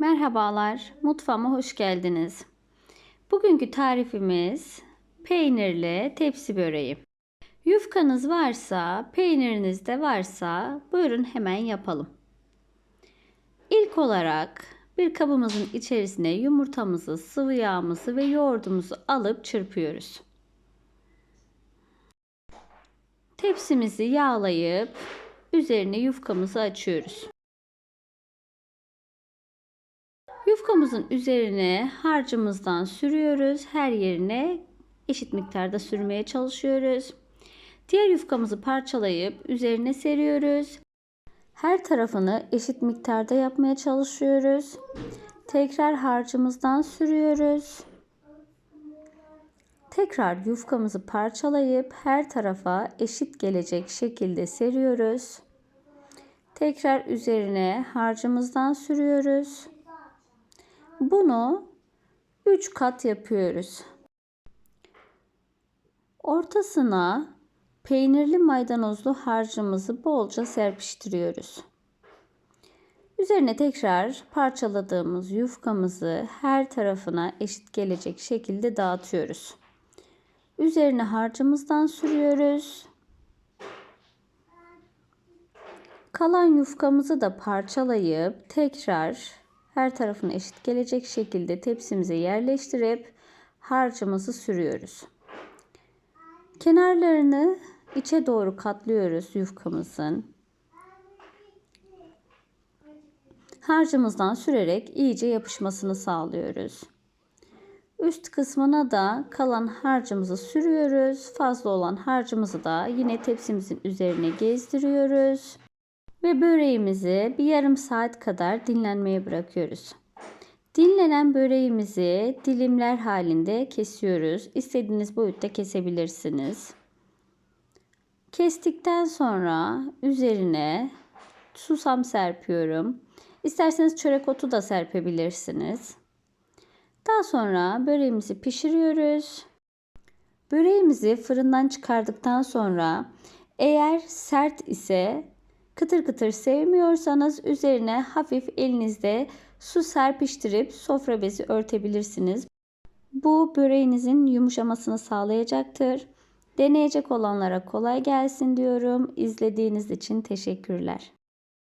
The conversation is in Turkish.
Merhabalar, mutfağıma hoş geldiniz. Bugünkü tarifimiz peynirli tepsi böreği. Yufkanız varsa, peyniriniz de varsa buyurun hemen yapalım. İlk olarak bir kabımızın içerisine yumurtamızı, sıvı yağımızı ve yoğurdumuzu alıp çırpıyoruz. Tepsimizi yağlayıp üzerine yufkamızı açıyoruz. Yufkamızın üzerine harcımızdan sürüyoruz. Her yerine eşit miktarda sürmeye çalışıyoruz. Diğer yufkamızı parçalayıp üzerine seriyoruz. Her tarafını eşit miktarda yapmaya çalışıyoruz. Tekrar harcımızdan sürüyoruz. Tekrar yufkamızı parçalayıp her tarafa eşit gelecek şekilde seriyoruz. Tekrar üzerine harcımızdan sürüyoruz. Bunu 3 kat yapıyoruz. Ortasına peynirli maydanozlu harcımızı bolca serpiştiriyoruz. Üzerine tekrar parçaladığımız yufkamızı her tarafına eşit gelecek şekilde dağıtıyoruz. Üzerine harcımızdan sürüyoruz. Kalan yufkamızı da parçalayıp tekrar her tarafına eşit gelecek şekilde tepsimize yerleştirip harcımızı sürüyoruz. Kenarlarını içe doğru katlıyoruz yufkamızın. Harcımızdan sürerek iyice yapışmasını sağlıyoruz. Üst kısmına da kalan harcımızı sürüyoruz. Fazla olan harcımızı da yine tepsimizin üzerine gezdiriyoruz. Ve böreğimizi bir yarım saat kadar dinlenmeye bırakıyoruz. Dinlenen böreğimizi dilimler halinde kesiyoruz. İstediğiniz boyutta kesebilirsiniz. Kestikten sonra üzerine susam serpiyorum. İsterseniz çörek otu da serpebilirsiniz. Daha sonra böreğimizi pişiriyoruz. Böreğimizi fırından çıkardıktan sonra eğer sert ise kıtır kıtır sevmiyorsanız üzerine hafif elinizde su serpiştirip sofra bezi örtebilirsiniz. Bu böreğinizin yumuşamasını sağlayacaktır. Deneyecek olanlara kolay gelsin diyorum. İzlediğiniz için teşekkürler.